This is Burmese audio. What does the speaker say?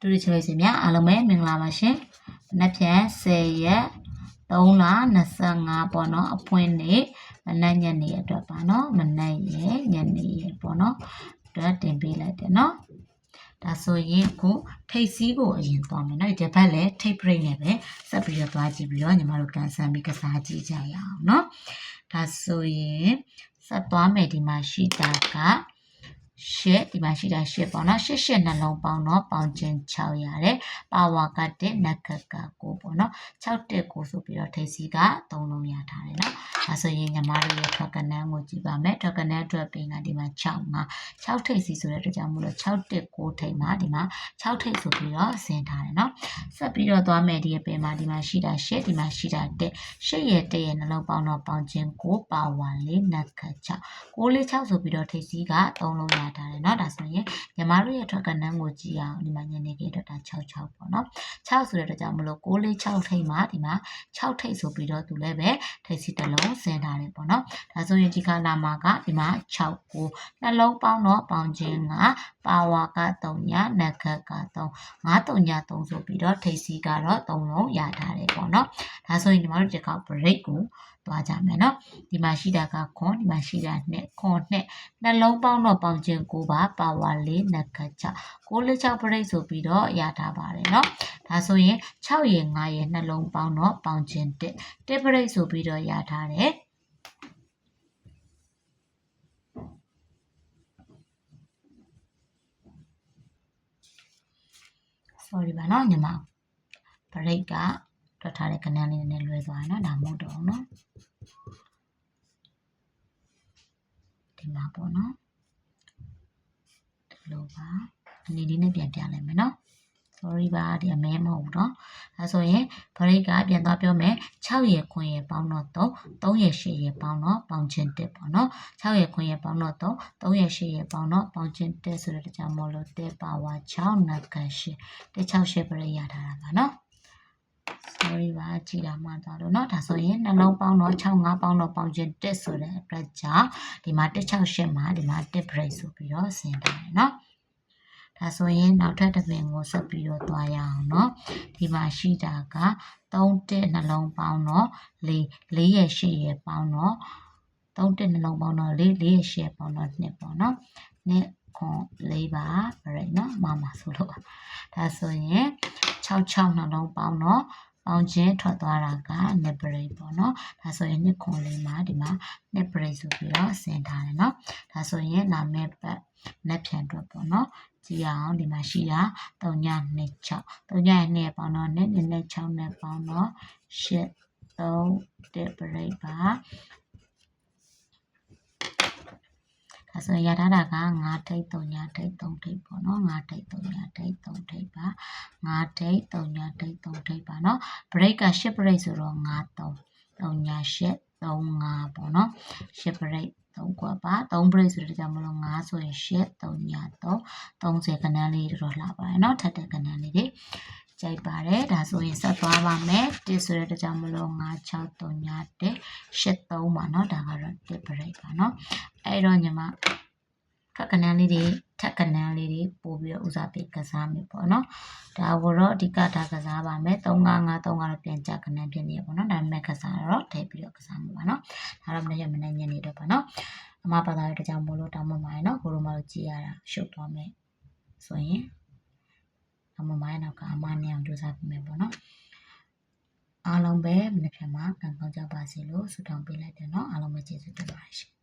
တူတူချွေးစီများအားလုံးပဲမင်္ဂလာပါရှင်။မနက်ဖြန်10ရက်3လ25ပေါ့နော်အပွင့်နေ့မနက်ညနေအတွက်ပါနော်မနက်ရယ်ညနေရယ်ပေါ့နော်အတွက်တင်ပေးလိုက်တယ်နော်။ဒါဆိုရင်အခုထိတ်စည်းကိုအရင်သွားမယ်နော်ဒီဘက်လည်းထိတ်ပရိတ်နဲ့ပဲဆက်ပြီးတော့သွားကြည့်ပြီးတော့ညီမတို့ကန်ဆန်ပြီးကစားကြည့်ကြရအောင်နော်။ဒါဆိုရင်ဆက်သွားမယ်ဒီမှာရှိတာက ရှစ်ဒီမှာရှိတာရှစ်ပေါ့နော်ရှစ်ရှစ်နှလုံးပေါင်းတော့ပေါင်းခြင်း6ရတယ်ပါဝါကတဲ့နက်ကကကိုပေါ့နော်6တက်ကိုဆိုပြီးတော့ထိပ်စီးက3လုံးရထားတယ်နော်ဒါ ဆိုရင်ညီမတို့ရဲ့ထွက်ကနန်းကိုကြည့်ပါမယ်ထွက်ကနန်းအတွက်ပြင်ကဒီမှာ6 5 6ထိပ်စီးဆိုတဲ့အတွက်ကြောင့်မို့လို့6တက်ကိုထိပ်မှာဒီမှာ6ထိပ်ဆိုပြီးတော့ဆင်ထားတယ်နော်ဆက်ပြီးတော့သွားမယ်ဒီရဲ့ပင်မှာဒီမှာရှိတာရှစ်ဒီမှာရှိတာတက်ရှစ်ရဲ့တက်ရဲ့နှလုံးပေါင်းတော့ပေါင်းခြင်းကိုပါဝါလေးနက်က6 6လေး6ဆိုပြီးတော့ထိပ်စီးက3လုံးရထားတယ်เนาะဒါဆိုရင်ညီမတို့ရဲ့ထွက်ကနန်းကိုကြည့်အောင်ဒီမှာညနေခင်းအတွက်ဒါ66ပေါ့เนาะ6ဆိုတဲ့အတွက်ကြောင့်မလို့6လေး6ထိပ်မှာဒီမှာ6ထိပ်ဆိုပြီးတော့သူလည်းပဲထိပ်စီတစ်လုံး 60ထားတယ်ပေါ့နော်ဒါဆိုရင်ဒီကလာမှာကဒီမှာ6ကိုနှလုံးပေါင်းတော့ပေါင်းခြင်းကပါဝါက3ညနခတ်က3 9 3ည3ဆိုပြီးတော့ထိပ်စီကတော့3လုံးရထားတယ်ပေါ့နော်ဒါဆိုရင်ဒီမှာတို့ဒီကောက် break ကိုသွားကြမယ်နော်ဒီမှာရှိတာကခွန်ဒီမှာရှိတာနှစ်ခွန်နှစ်နှလုံးပေါင်းတော့ပေါင်းခြင်းကိုပါပါဝါလေးနခတ်ချ 6လေး6ပရိတ်ဆိုပြီးတော့ရထားပါတယ်เนาะဒါဆိုရင်6ရေ9ရေနှလုံးပေါင်းတော့ပေါင်းခြင်း1 1ပရိတ်ဆိုပြီးတော့ရထားတယ် sorry ပါเนาะညီမ break ကထွက်ထားတဲ့ကဏ္ဍလေးနည်းနည်းလွဲသွားတယ်เนาะဒါမဟုတ်တော့ဘူးเนาะဒီမှာပေါ့เนาะဒီလိုပါ အနေလေးနဲ့ပြန်ပြလိုက်မယ်เนาะ sorry ပါဒီအမဲမဟုတ်ဘူးเนาะဒါဆိုရင် break ကပြန်သွားပြောမယ်6ရေခွင်ရေပေါင်းတော့3 3ရေ8ရေပေါင်းတော့ပေါင်းချင်း1ပေါ့เนาะ6ရေခွင်ရေပေါင်းတော့3 3ရေ8ရေပေါင်းတော့ပေါင်းချင်း1ဆိုတဲ့ကြောင့်မလို့1ပါဝါ6နက်က8 1 6 8 break ရထားတာပါเนาะ sorry ပါကြည်တာမှန်သွားလို့เนาะဒါဆိုရင်နှလုံးပေါင်းတော့6 5ပေါင်းတော့ပေါင်းချင်း1ဆိုတဲ့အတွက်ကြောင့်ဒီမှာ168မှာဒီမှာ1 break ဆိုပြီးတော့ဆင်ထားတယ်เนาะ ဒါဆိုရင်နောက်ထပ်တစ်ပင်ကိုဆက်ပြီးတော့သွားရအောင်เนาะဒီမှာရှိတာက3တက်နှလုံးပေါင်းတော့4 4ရဲ့8ရဲ့ပေါင်းတော့3တက်နှလုံးပေါင်းတော့4 4ရဲ့8ရဲ့ပေါင်းတော့2ပေါ့เนาะ2ခွန်4ပါပြည့်เนาะမမဆိုလို့ဒါဆိုရင်6 6နှလုံးပေါင်းတော့ပေါင်းခြင်းထွက်သွားတာကနှစ်ပရိတ်ပေါ့နော်ဒါဆိုရင်နှစ်ခွန်လေးမှာဒီမှာနှစ်ပရိတ်ဆိုပြီးတော့ဆင်ထားတယ်နော်ဒါဆိုရင်နာမည်ပတ်နှစ်ဖြန်အတွက်ပေါ့နော် ကြည့်အောင်ဒီမှာရှိတာ3ည2 6 3ည2ပေါင်းတော့2 2နဲ့6နဲ့ပေါင်းတော့8 3တစ်ပရိတ်ပါဒါဆိုရထားတာက9ထိပ်3ညထိပ်3ထိပ်ပေါ့နော်9ထိပ်3ညထိပ်3ထိပ်ပါ9ထိပ်3ညထိပ်3ထိပ်ပါနော် break က10 break ဆိုတော့9 3 3ည10 3 5ပေါ့နော်10 break 3ကွာပါ3 break ဆိုတော့ကြောင့်မလို့9ဆိုရင်10 3ည3 30ခဏလေးတော့လှပါတယ်เนาะထပ်တဲ့ခဏလေးတွေကြိုက်ပါတယ်ဒါဆိုရင်ဆက်သွားပါမယ်1ဆိုတဲ့ကြောင့်မလို့9 6 3ည1 8 3ပါเนาะဒါကတော့1 break ပါเนาะအဲ့တော့ညီမ ထက်ကနန်းလေးတွေထက်ကနန်းလေးတွေပို့ပြီးတော့ဦးစားပေးကစားမယ်ပေါ့နော်ဒါကိုတော့အဓိကထားကစားပါမယ်355 3ကတော့ပြန်ကြကနန်းဖြစ်နေရပေါ့နော်ဒါပေမဲ့ကစားတော့ထည့်ပြီးတော့ကစားမှာပါနော်ဒါတော့မနေ့ကမနေ့ညနေတော့ပါနော်အမပါသားရဲ့တကြောင်မို့လို့တောင်းပန်ပါတယ်နော်ကိုလိုမလို့ကြည်ရတာရှုပ်သွားမယ်ဆိုရင်အမမိုင်းတော့ကအမနဲ့အောင်ကြိုးစားပေးမယ်ပေါ့နော်အားလုံးပဲမနေ့ကမှကံကောင်းကြပါစေလို့ဆုတောင်းပေးလိုက်တယ်နော်အားလုံးပဲကျေးဇူးတင်ပါတယ်ရှင်